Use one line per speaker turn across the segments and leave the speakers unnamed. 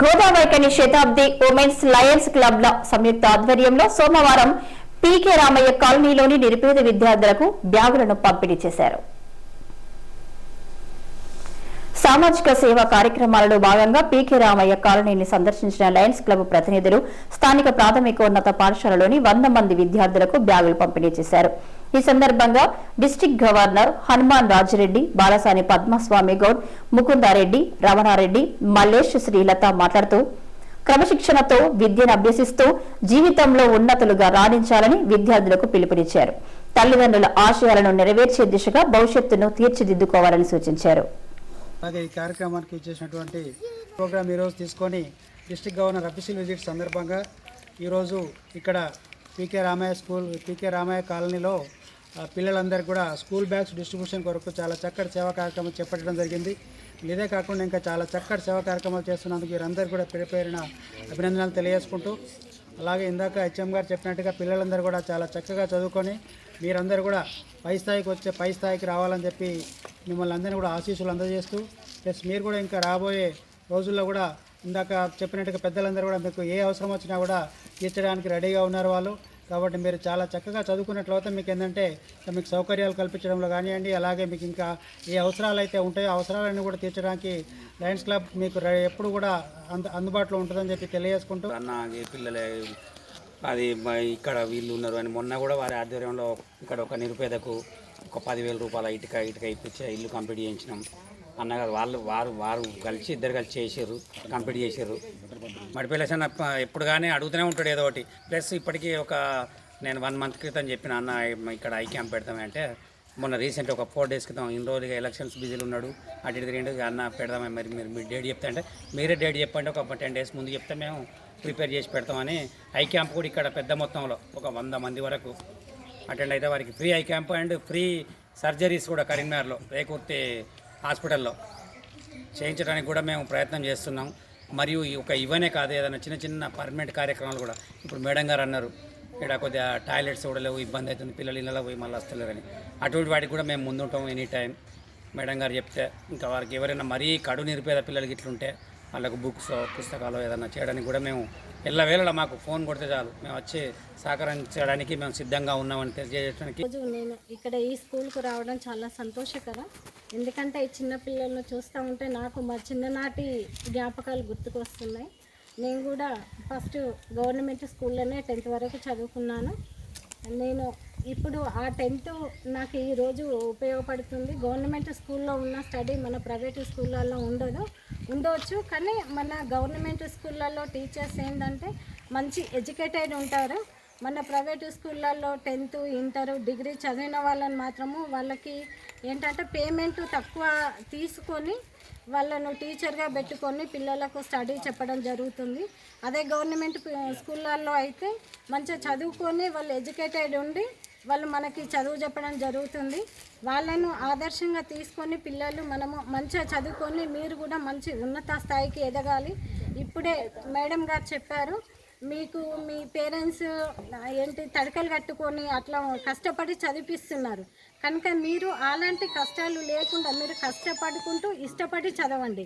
గోదావైకని Shatabdi women's Lions క్లబ్ల సంయుక్త ఆధ్వర్యంలో సోమవారం పీకే రామయ్య కాలనీలోని నిరుపేద విద్యార్థులకు బ్యాగులను పంపిణీ చేశారు. సామాజిక సేవా కార్యక్రమాలలో భాగంగా పీకే రామయ్య కాలనీని సందర్శించిన లయన్స్ క్లబ్ ప్రతినిధులు స్థానిక ప్రాథమికోన్నత పాఠశాలలోని వంద మంది విద్యార్థులకు బ్యాగులు పంపిణీ చేశారు. ఈ సందర్భంగా డిస్టిక్ గవర్నర్ హనుమాన్ రాజరెడ్డి బాలసాని పద్మస్వామి గౌడ్ ముకుందారెడ్డి రమణారెడ్డి మల్లేష్ శ్రీలత మాట్లాడుతూ క్రమశిక్షణతో విద్యను అభ్యసిస్తూ జీవితంలో ఉన్నతులుగా రాణించాలని విద్యార్థులకు పిలుపునిచ్చారు. తల్లిదండ్రుల ఆశయాలను నెరవేర్చే దిశగా భవిష్యత్తును తీర్చిదిద్దుకోవాలని సూచించారు.
అలాగే ఈ కార్యక్రమానికి ఇచ్చేసినటువంటి ప్రోగ్రామ్ ఈరోజు తీసుకొని డిస్ట్రిక్ట్ గవర్నర్ అఫీషియల్ విజిట్ సందర్భంగా ఈరోజు ఇక్కడ PK Ramaiah school PK Ramaiah కాలనీలో పిల్లలందరికీ కూడా స్కూల్ బ్యాగ్స్ డిస్ట్రిబ్యూషన్ కొరకు చాలా చక్కటి సేవా కార్యక్రమం చేపట్టడం జరిగింది. ఇదే కాకుండా ఇంకా చాలా చక్కటి సేవా కార్యక్రమాలు చేస్తున్నందుకు వీరందరూ కూడా పేరుపేరిన అభినందనలు తెలియజేసుకుంటూ అలాగే ఇందాక హెచ్ఎం గారు చెప్పినట్టుగా పిల్లలందరూ కూడా చాలా చక్కగా చదువుకొని మీరందరూ కూడా పై స్థాయికి వచ్చే పై స్థాయికి రావాలని చెప్పి మిమ్మల్ని అందరినీ కూడా ఆశీస్సులు అందజేస్తూ ప్లస్ మీరు కూడా ఇంకా రాబోయే రోజుల్లో కూడా ఇందాక చెప్పినట్టుగా పెద్దలందరూ కూడా మీకు ఏ అవసరం వచ్చినా కూడా తీర్చడానికి రెడీగా ఉన్నారు వాళ్ళు. కాబట్టి మీరు చాలా చక్కగా చదువుకున్నట్లయితే మీకు ఏంటంటే మీకు సౌకర్యాలు కల్పించడంలో కానివ్వండి అలాగే మీకు ఇంకా ఏ అవసరాలు అయితే ఉంటాయో అవసరాలన్నీ కూడా తీర్చడానికి లయన్స్ క్లబ్ మీకు ఎప్పుడు కూడా అంద అందుబాటులో ఉంటుందని చెప్పి తెలియజేసుకుంటూ
అన్న ఏ పిల్లలే అది ఇక్కడ వీళ్ళు ఉన్నారు అని మొన్న కూడా వారి ఆధ్వర్యంలో ఇక్కడ ఒక నిరుపేదకు ఒక పదివేల రూపాయల ఇటుక ఇటుక ఇప్పించి ఇల్లు కంప్లీట్ చేయించినాం. అన్నగారు వాళ్ళు వారు వారు కలిసి ఇద్దరు కలిసి చేసారు కంప్లీట్ చేసారు మడిపిల్లస్ అన్న ఎప్పుడు కానీ అడుగుతూనే ఉంటాడు ఏదో ఒకటి. ప్లస్ ఇప్పటికీ ఒక నేను వన్ మంత్ క్రితం చెప్పిన అన్న ఇక్కడ ఐ క్యాంప్ పెడతామంటే మొన్న రీసెంట్ ఒక ఫోర్ డేస్ క్రితం ఇన్ని రోజులుగా ఎలక్షన్స్ బిజీలు ఉన్నాడు. అటు ఇటు తిరిగి అన్న పెడదామని మరి మీరు మీరు డేట్ చెప్తా అంటే మీరే డేట్ చెప్పండి ఒక టెన్ డేస్ ముందు చెప్తే మేము ప్రిపేర్ చేసి పెడతామని ఐ క్యాంప్ కూడా ఇక్కడ పెద్ద మొత్తంలో ఒక వంద మంది వరకు అటెండ్ అయితే వారికి free eye camp and free surgeries కూడా కరీంనగర్లో రేకుర్తి హాస్పిటల్లో చేయించడానికి కూడా మేము ప్రయత్నం చేస్తున్నాం. మరియు ఈ ఒక ఇవనే కాదు ఏదైనా చిన్న చిన్న పర్మనెంట్ కార్యక్రమాలు కూడా. ఇప్పుడు మేడం గారు అన్నారు ఇక్కడ కొద్దిగా టాయిలెట్స్ కూడా లేవు ఇబ్బంది అవుతుంది పిల్లలు ఇళ్ళలో పోయి మళ్ళీ వస్తలేరని. అటువంటి వాటికి కూడా మేము ముందుంటాం ఎనీ టైం మేడం గారు చెప్తే ఇంకా వారికి ఎవరైనా మరీ కడు నిరుపేద పిల్లలకి ఇట్లుంటే వాళ్ళకు బుక్స్ పుస్తకాలు ఏదైనా చేయడానికి కూడా మేము ఎల్లవేళలా మాకు ఫోన్ కొడితే చాలు. మేము వచ్చి సహకరించడానికి మేము సిద్ధంగా ఉన్నామని తెలియజేయడానికి.
రోజు నేను ఇక్కడ ఈ స్కూల్కు రావడం చాలా సంతోషకరం. ఎందుకంటే ఈ చిన్నపిల్లలను చూస్తూ ఉంటే నాకు మా చిన్ననాటి జ్ఞాపకాలు గుర్తుకొస్తున్నాయి. నేను కూడా ఫస్ట్ గవర్నమెంట్ స్కూల్లోనే టెన్త్ వరకు చదువుకున్నాను. నేను ఇప్పుడు ఆ టెన్త్ నాకు ఈరోజు ఉపయోగపడుతుంది. గవర్నమెంట్ స్కూల్లో ఉన్న స్టడీ మన ప్రైవేట్ స్కూళ్ళల్లో ఉండదు ఉండవచ్చు. కానీ మన గవర్నమెంట్ స్కూళ్ళల్లో టీచర్స్ ఏంటంటే మంచి ఎడ్యుకేటెడ్ ఉంటారు. మన ప్రైవేట్ స్కూళ్ళల్లో టెన్త్ ఇంటర్ డిగ్రీ చదివిన వాళ్ళని మాత్రము వాళ్ళకి ఏంటంటే పేమెంట్ తక్కువ తీసుకొని వాళ్ళను టీచర్గా పెట్టుకొని పిల్లలకు స్టడీ చెప్పడం జరుగుతుంది. అదే గవర్నమెంట్ స్కూళ్ళల్లో అయితే మంచిగా చదువుకొని వాళ్ళు ఎడ్యుకేటెడ్ ఉండి వాళ్ళు మనకి చదువు చెప్పడం జరుగుతుంది. వాళ్ళను ఆదర్శంగా తీసుకొని పిల్లలు మనము మంచిగా చదువుకొని మీరు కూడా మంచి ఉన్నత స్థాయికి ఎదగాలి. ఇప్పుడే మేడం గారు చెప్పారు మీకు మీ పేరెంట్స్ ఏంటి తడకలు కట్టుకొని అట్లా కష్టపడి చదివిస్తున్నారు కనుక మీరు అలాంటి కష్టాలు లేకుండా మీరు కష్టపడుకుంటూ ఇష్టపడి చదవండి.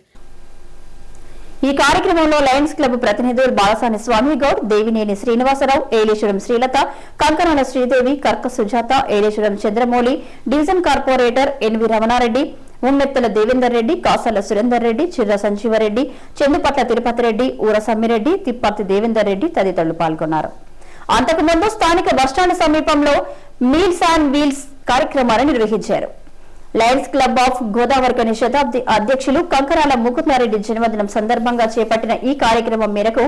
ఈ కార్యక్రమంలో లయన్స్ క్లబ్ ప్రతినిధులు Balasani Swamy Goud Devineni Srinivasarao Eleswaram Srilatha Kankanala Sridevi Karka Sujatha Eleswaram Chandramouli division corporator NV Ramanareddy Ummethala Devender Reddy Kasala Surender Reddy Chirra Sanjeevareddy Chendupatla Tirupati Reddy Oora Sammireddy Tipparthi Devender Reddy తదితరులు పాల్గొన్నారు. అంతకుముందు స్థానిక bus stand సమీపంలో meals and wheels కార్యక్రమాన్ని నిర్వహించారు. Lions club of Godavarikhani Shatabdi అధ్యక్షులు కంకరాల ముకుందారెడ్డి జన్మదినం సందర్భంగా చేపట్టిన ఈ కార్యక్రమం మేరకు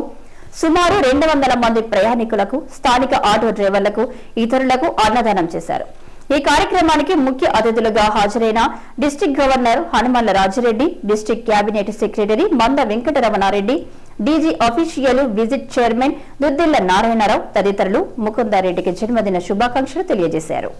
సుమారు రెండు వందల మంది ప్రయాణికులకు స్థానిక ఆటో డ్రైవర్లకు ఇతరులకు అన్నదానం చేశారు. ఈ కార్యక్రమానికి ముఖ్య అతిథులుగా హాజరైన district governor Hanumalla Rajareddy district cabinet secretary Manda Venkataramanareddy DG official visit chairman Duddilla Narayanarao తదితరులు ముకుందారెడ్డికి జన్మదిన శుభాకాంక్షలు తెలియజేశారు.